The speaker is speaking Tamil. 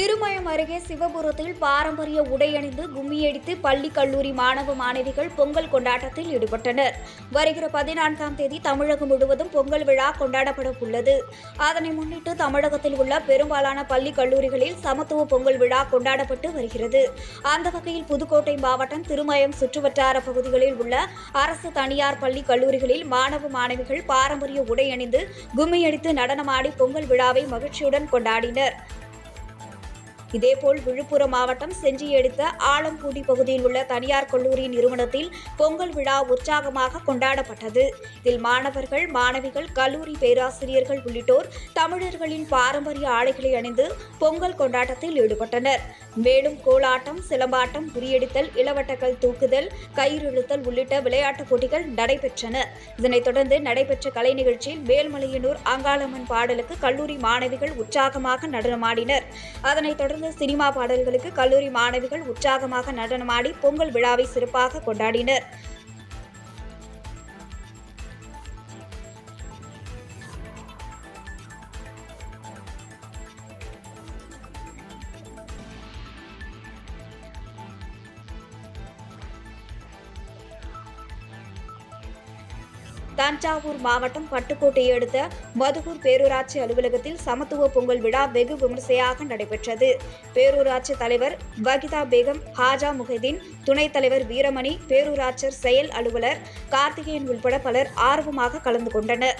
திருமயம் அருகே சிவபுரத்தில் பாரம்பரிய உடையணிந்து கும்மியடித்து பள்ளி கல்லூரி மாணவ மாணவிகள் பொங்கல் கொண்டாட்டத்தில் ஈடுபட்டனர். வருகிற பதினான்காம் தேதி தமிழகம் முழுவதும் பொங்கல் விழா கொண்டாடப்பட உள்ளது அதனை முன்னிட்டு தமிழகத்தில் உள்ள பெரும்பாலான பள்ளி கல்லூரிகளில் சமத்துவ பொங்கல் விழா கொண்டாடப்பட்டு வருகிறது. அந்த வகையில் புதுக்கோட்டை மாவட்டம் திருமயம் சுற்றுவட்டார பகுதிகளில் உள்ள அரசு தனியார் பள்ளி கல்லூரிகளில் மாணவ மாணவிகள் பாரம்பரிய உடை அணிந்து கும்மியடித்து நடனமாடி பொங்கல் விழாவை மகிழ்ச்சியுடன் கொண்டாடினர். இதேபோல் விழுப்புரம் மாவட்டம் செஞ்சி எடுத்த ஆலம்பூடி பகுதியில் உள்ள தனியார் கல்லூரி நிறுவனத்தில் பொங்கல் விழா உற்சாகமாக கொண்டாடப்பட்டது. இதில் மாணவர்கள் மாணவிகள் கல்லூரி பேராசிரியர்கள் உள்ளிட்டோர் தமிழர்களின் பாரம்பரிய ஆடைகளை அணிந்து பொங்கல் கொண்டாட்டத்தில் ஈடுபட்டனர். மேலும் கோலாட்டம் சிலம்பாட்டம் குறியடித்தல் இளவட்டக்கல் தூக்குதல் கயிறு இழுத்தல் உள்ளிட்ட விளையாட்டுப் போட்டிகள் நடைபெற்றன. இதனைத் தொடர்ந்து நடைபெற்ற கலை நிகழ்ச்சியில் வேல்மலையனூர் அங்காளம்மன் பாடலுக்கு கல்லூரி மாணவிகள் உற்சாகமாக நடனமாடினர். அதனைத் தொடர்ந்து சினிமா பாடல்களுக்கு கல்லூரி மாணவிகள் உற்சாகமாக நடனமாடி பொங்கல் விழாவை சிறப்பாக கொண்டாடினர். தஞ்சாவூர் மாவட்டம் பட்டுக்கோட்டையை அடுத்த மதுகூர் பேரூராட்சி அலுவலகத்தில் சமத்துவ பொங்கல் விழா வெகு விமரிசையாக நடைபெற்றது. பேரூராட்சி தலைவர் வகிதா பேகம் ஹாஜா முஹிதீன் துணைத் தலைவர் வீரமணி பேரூராட்சர் செயல் அலுவலர் கார்த்திகேயன் உள்பட பலர் ஆர்வமாக கலந்து கொண்டனர்.